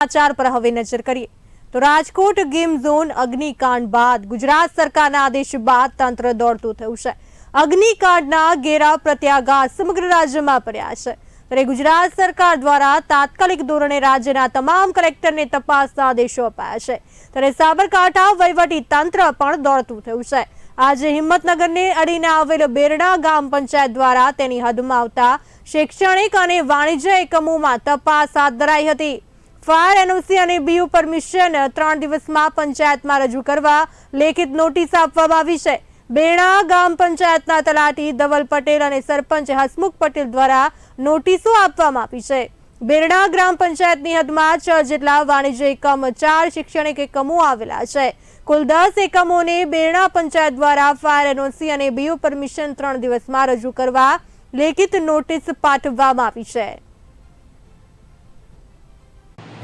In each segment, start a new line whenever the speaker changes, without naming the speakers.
સમાચાર પર હવે નજર કરીએ. તો રાજકોટ ગેમ ઝોન અગ્નિકાંડ બાદ ગુજરાત સરકારના આદેશ બાદ તંત્ર દોડતું થયું છે. અગ્નિકાંડના ઘેરા પ્રત્યાઘાત સમગ્ર રાજ્યમાં પડ્યા છે. ત્યારે ગુજરાત સરકાર દ્વારા તાત્કાલિક ધોરણે રાજ્યના તમામ કલેક્ટરને તપાસના આદેશો અપાયા છે. ત્યારે સાબરકાંઠા વહીવટી તંત્ર પણ દોડતું થયું છે. આજે હિંમતનગરને અડીને આવેલ બેરડા ગામ પંચાયત દ્વારા તેની હદમાં આવતા શૈક્ષણિક અને વાણિજ્ય એકમોમાં તપાસ હાથ ધરાઈ હતી. ફાયર એનઓસી અને બીયુ પરમિશન ત્રણ દિવસમાં પંચાયતમાં રજૂ કરવા લેખિત નોટિસ આપવામાં આવી છે. બેણા ગામ પંચાયતના તલાટી ધવલ પટેલ અને સરપંચ હસમુખ પટેલ દ્વારા નોટિસો આપવામાં આવી છે. બેરડા ગ્રામ પંચાયતની હદમાં છ જેટલા વાણિજ્ય એકમ, ચાર શૈક્ષણિક એકમો આવેલા છે. કુલ દસ એકમોને બેરડા પંચાયત દ્વારા ફાયર એનઓસી અને બીયુ પરમિશન ત્રણ દિવસમાં રજૂ કરવા લેખિત નોટિસ પાઠવવામાં આવી છે.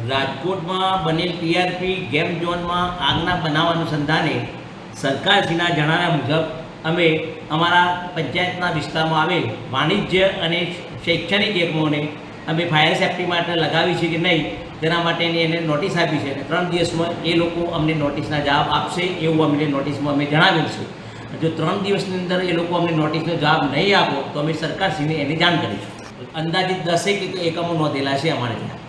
રાજકોટમાં બનેલ ટીઆરપી ગેમ ઝોનમાં આગના બનાવ અનુસંધાને સરકારશ્રીના જણાવ્યા મુજબ, અમે અમારા પંચાયતના વિસ્તારમાં આવેલ વાણિજ્ય અને શૈક્ષણિક એકમોને અમે ફાયર સેફ્ટી માટે લગાવી છે કે નહીં, તેના માટેની એને નોટિસ આપી છે અને ત્રણ દિવસમાં એ લોકો અમને નોટિસના જવાબ આપશે એવું અમને નોટિસમાં અમે જણાવેલ છે. જો ત્રણ દિવસની અંદર એ લોકો અમને નોટિસનો જવાબ નહીં આપો, તો અમે સરકારશ્રીને એની જાણ કરીશું. અંદાજિત દસેક એકમો નોંધેલા છે અમારે ત્યાં.